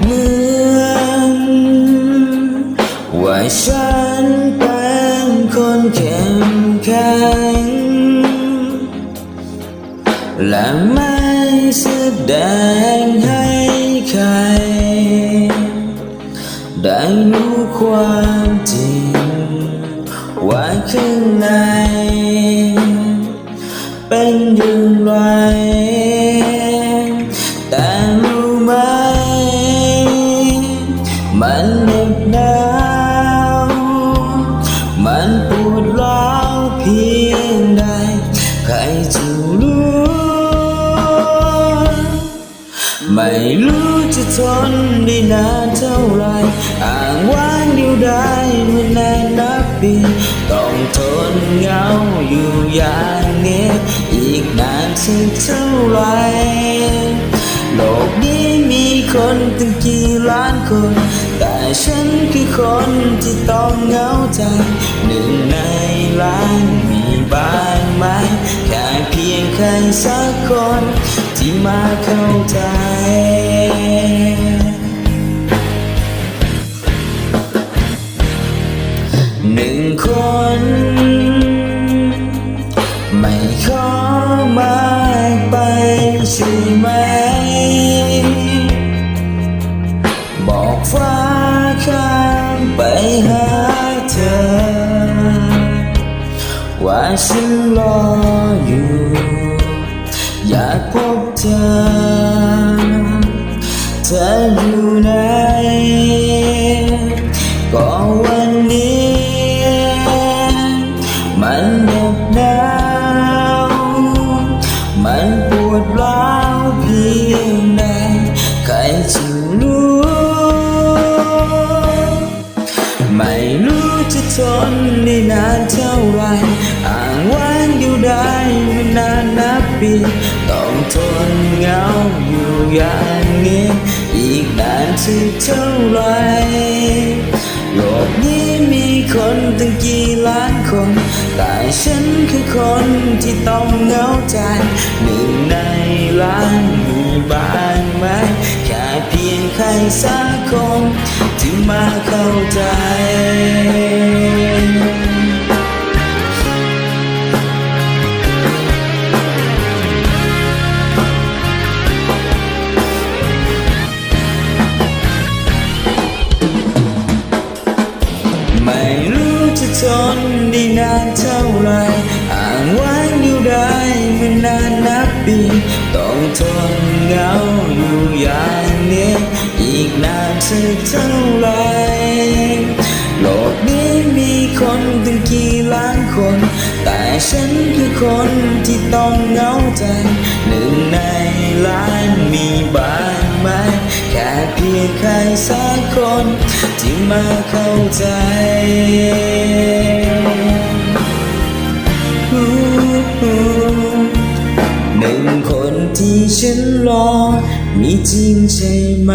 เหมือนว่าฉันเป็นคนเข้มแข็งและไม่แสดงให้ใคร ได้รู้ความจริงว่าข้างในเป็นอย่างไร พียงใด ใครจะรู้ ไม่รู้จะทนได้นานเท่าไรอ่างว่างเดียวได้เมื่อนานนับปีต้องทนเหงาอยู่อย่างนี้อีกนานสักเท่าไรโลกนี้มีคนตั้งกี่ล้านคน แต่ฉันคือคนที่ต้องเหงาใจหนึ่งในล้านมีบ้างไหมแค่เพียงใครสักคนที่มาเข้าใจ ว่าฉันรออยู่ อยากพบเธอ เธออยู่ไหนก็วันนี้ มันเหน็บหนาวมันปวดร้าวเพียงใดใครจะรู้ ไม่รู้จะทนได้นานเท่า อ่างว่างอยู่ได้ไม่นานนับปี ต้องทนเหงาอยู่อย่างนี้ อีกนานสักเท่าไรโลกนี้มีคนตั้งกี่ล้านคน แต่ฉันคือคนที่ต้องเหงาใจหนึ่งในล้านมีบ้างไหมแค่เพียงใครสักคนที่มาเข้าใจ นได้นานเท่าไรอ่างว่างอยู่ได้ไม่นานนับปี ต้องทนเหงาอยู่อย่างนี้ อีกนานสักเท่าไรโลกนี้มีคนตั้งกี่ล้านคน แต่ฉันคือคนที่ต้องเหงาใจหนึ่งในล้านมีบ้างไหมแค่เพียงใครสักคนที่มาเข้าใจ รอมีจริงใช่ไหม